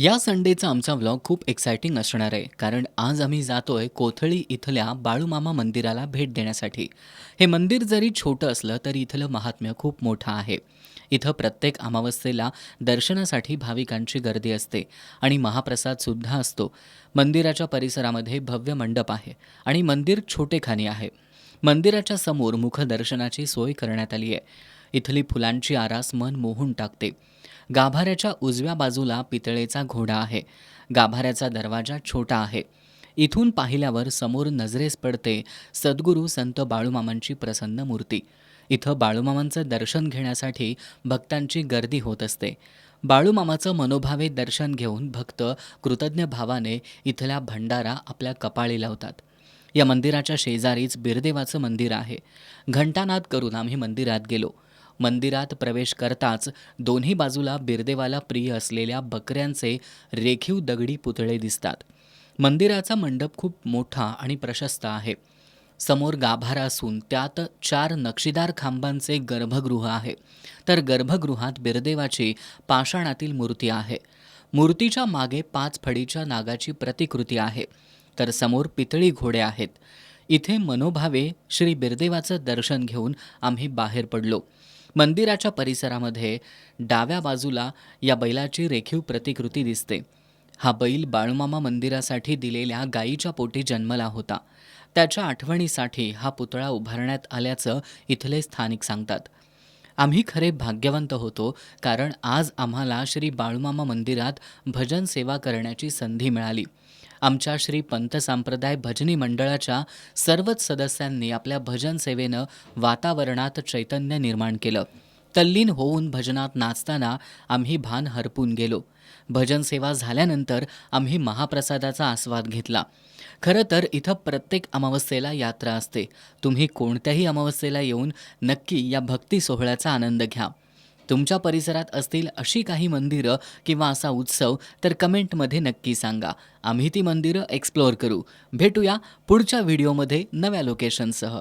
या संडेचा आमचा व्लॉग खूप एक्सायटिंग असणार आहे कारण आज आम्ही जातोय कोथळी इथल्या बाळूमामा मंदिराला भेट देण्यासाठी. हे मंदिर जरी छोटं असलं तरी इथलं महात्म्य खूप मोठं आहे. इथं प्रत्येक अमावस्येला दर्शनासाठी भाविकांची गर्दी असते आणि महाप्रसादसुद्धा असतो. मंदिराच्या परिसरामध्ये भव्य मंडप आहे आणि मंदिर छोटेखानी आहे. मंदिराच्या समोर मुखदर्शनाची सोय करण्यात आली आहे. इथली फुलांची आरास मन मोहून टाकते. गाभाऱ्याच्या उजव्या बाजूला पितळेचा घोडा आहे. गाभाऱ्याचा दरवाजा छोटा आहे. इथून पाहिल्यावर समोर नजरेस पडते सद्गुरू संत बाळूमामांची प्रसन्न मूर्ती. इथं बाळूमामांचं दर्शन घेण्यासाठी भक्तांची गर्दी होत असते. बाळूमामाचं मनोभावे दर्शन घेऊन भक्त कृतज्ञ भावाने इथला भंडारा आपल्या कपाळी लावतात. या मंदिराच्या शेजारीच बिरदेवाचं मंदिर आहे. घंटानाद करून आम्ही मंदिरात गेलो. मंदिरात प्रवेश करताच दोन्ही बाजूला बिरदेवाला प्रिय असलेल्या बकऱ्यांचे रेखीव दगडी पुतळे दिसतात. मंदिराचा मंडप खूप मोठा आणि प्रशस्त आहे. समोर गाभारा असून त्यात चार नक्षीदार खांबांचे गर्भगृह आहे. तर गर्भगृहात बिरदेवाची पाषाणातील मूर्ती आहे. मूर्तीच्या मागे पाच फडीच्या नागाची प्रतिकृती आहे. तर समोर पितळी घोडे आहेत. इथे मनोभावे श्री बिरदेवाचं दर्शन घेऊन आम्ही बाहेर पडलो. मंदिराच्या परिसरामध्ये डाव्या बाजूला या बैलाची रेखीव प्रतिकृती दिसते. हा बैल बाळूमामा मंदिरासाठी दिलेल्या गायीच्या पोटी जन्मला होता. त्याच्या आठवणीसाठी हा पुतळा उभारण्यात आल्याचं इथले स्थानिक सांगतात. आम्ही खरे भाग्यवंत होतो कारण आज आम्हाला श्री बाळूमामा मंदिरात भजन सेवा करण्याची संधी मिळाली. आमच्या श्री पंत संप्रदाय भजनी मंडळाच्या सर्वच सदस्यांनी आपल्या भजन सेवेनं वातावरणात चैतन्य निर्माण केलं. तल्लीन होऊन भजनात नाचताना आम्ही भान हरपून गेलो. भजन सेवा झाल्यानंतर आम्ही महाप्रसादाचा आस्वाद घेतला. खरं तर इथं प्रत्येक अमावस्येला यात्रा असते. तुम्ही कोणत्याही अमावस्येला येऊन नक्की या भक्ती सोहळ्याचा आनंद घ्या. तुमच्या परिसरात असतील अशी काही मंदिरं किंवा असा उत्सव तर कमेंटमध्ये नक्की सांगा. आम्ही ती मंदिरं एक्सप्लोअर करू. भेटूया पुढच्या व्हिडिओमध्ये नव्या लोकेशनसह